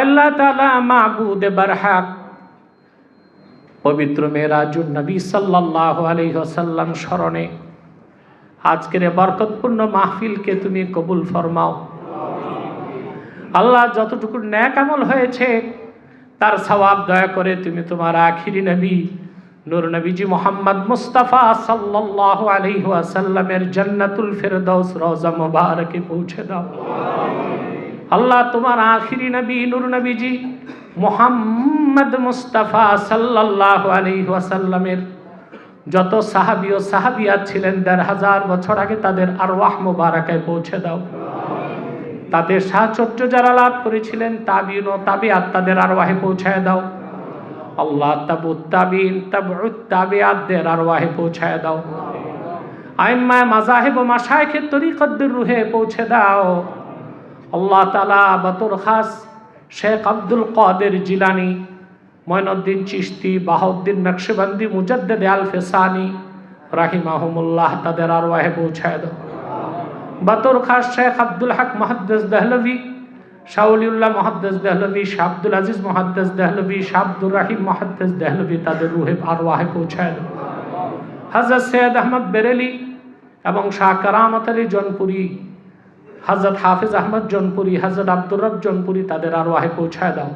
আল্লাহ তালা মাহবুদে বারহাক। পবিত্র মেরাজুন নবী সাল্লাহ আলহ্লাম স্মরণে আজকের বরকতপূর্ণ মাহফিলকে তুমি কবুল ফরমাও। আল্লাহ যতটুকু ন্যাক আমল হয়েছে, তার সওয়াব দয়া করে তুমি তোমার আখিরি নবী, নূর নবীজি মোহাম্মদ মুস্তাফা সাল্লাহ আলহি আসাল্লামের জান্নাতুল ফেরদৌস রওজা মুবারকে পৌঁছে দাও। আল্লাহ তোমার আখিরি নবী, নূর নবীজি মোহাম্মদ মুস্তাফা সাল্লাহ আলহি ওয়াসাল্লামের যত সাহাবি ও সাহাবিয়াত ছিলেন দেড় হাজার বছর আগে তাদের আরওয়াহ মুবারাকায় পৌঁছে দাও। তাদের সাহচর্য যারা লাভ করেছিলেন, তাবিন ও তাবিয়াত তাদের আরওয়াহে পৌঁছায় দাও। আল্লাহ তাবু তাবিন তাবুত তাবিয়াতদের আরওয়াহে পৌঁছায় দাও। আইম্মায় মাজাহেব ও মাশায়েখের তরিকদ্দের রুহে পৌঁছে দাও। আল্লাহ তালা বতর খাস শেখ আব্দুল কাদের জিলানি ময়নুদ্দিন চিস্তি বাহাউদ্দিন নকশবন্দি, মুজদ্দেদ আল ফেসানি রাহিমাহমুল্লাহ তাদের আরওয়াহে পৌঁছায় দাও। বতর খাস শেখ আব্দুল হক মহাদ্দেস দেহলভি শাউলিউল্লাহ মহাদ্দেস দেহলভি, শাহ আব্দুল আজিজ মহাদ্দেস দেহলভি, শাহ আব্দুর রাহিম মহাদ্দেস দেহলভি তাদের রুহে আরওয়াহে পৌঁছায় দাও। হজরত সৈয়দ আহমদ বেরেলি এবং শাহ কারামত আলী জনপুরি হজরত হাফিজ আহমদ জনপুরি হজরত আব্দুর রব জনপুরি তাদের আরওয়াহে পৌঁছায় দাও।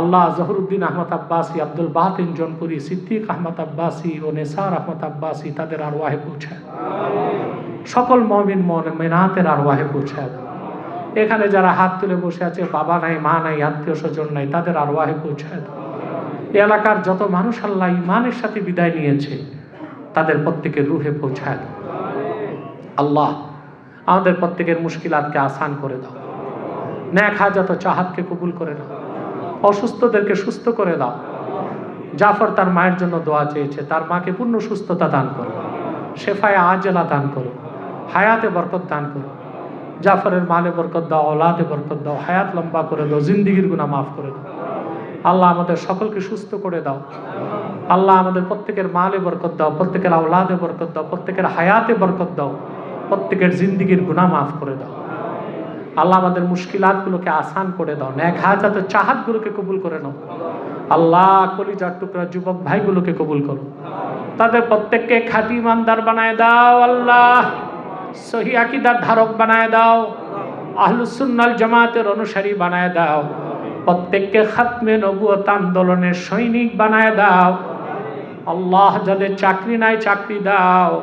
আল্লাহ জহরুদ্দিন আহমদ আব্বাসী, আব্দুল বাতিন জনপুরি, সিদ্দিক আহমদ আব্বাসী ও নেসার আহমদ আব্বাসী তাদের আরওয়াহে পৌঁছায় সকল মমিন মন মেনাতের আরওয়াহে পৌঁছায় দাও। এখানে যারা হাত তুলে বসে আছে, বাবা নাই, মা নাই, আত্মীয় স্বজন নাই, তাদের আরওয়াহে পৌঁছায় দাও। এ এলাকার যত মানুষ আল্লাহ ইমানের সাথে বিদায় নিয়েছে, তাদের প্রত্যেকের রুহে পৌঁছায় আল্লাহ আমাদের প্রত্যেকের মুশকিলাতকে আসান করে দাও। ন্যাক হাজত চাহাতকে কবুল করে দাও অসুস্থদেরকে সুস্থ করে দাও। জাফর তার মায়ের জন্য দোয়া চেয়েছে, তার মাকে পূর্ণ সুস্থতা দান করো। শেফায় আজেলা দান করো। হায়াতে বরকত দান করো। জাফরের মালে বরকত দাও ওলাদে বরকত দাও, হায়াত লম্বা করে দাও, জিন্দিগির গুণা মাফ করে দাও। আল্লাহ আমাদের সকলকে সুস্থ করে দাও। আল্লাহ আমাদের প্রত্যেকের মালে বরকত দাও, প্রত্যেকের আওলাদে বরকত দাও, প্রত্যেকের হায়াতে বরকত দাও। প্রত্যেকের জিন্দিগির গুণা মাফ করে দাও। আল্লাহ আমাদের মুশকিলাতগুলোকে আসান করে দাও, ন্যাক হাজাত চাহাতগুলোকে কবুল করে নাও। আল্লাহ কলিজার টুকরা যুবক ভাইগুলোকে কবুল করো। তাদের প্রত্যেককে খাঁটি ইমানদার বানায় দাও আল্লাহ। সহি আকিদার ধারক বানায় দাও। আহলুসুন্নাল জামাতের অনুসারী বানায় দাও। প্রত্যেককে খাতমে নবুয়ত আন্দোলনের সৈনিক বানায় দাও। আল্লাহ যাদের চাকরি নাই, চাকরি দাও।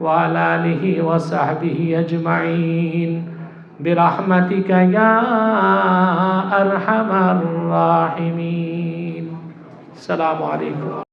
وعلى آله وصحبه أجمعين. برحمتك يا أرحم الراحمين. السلام عليكم.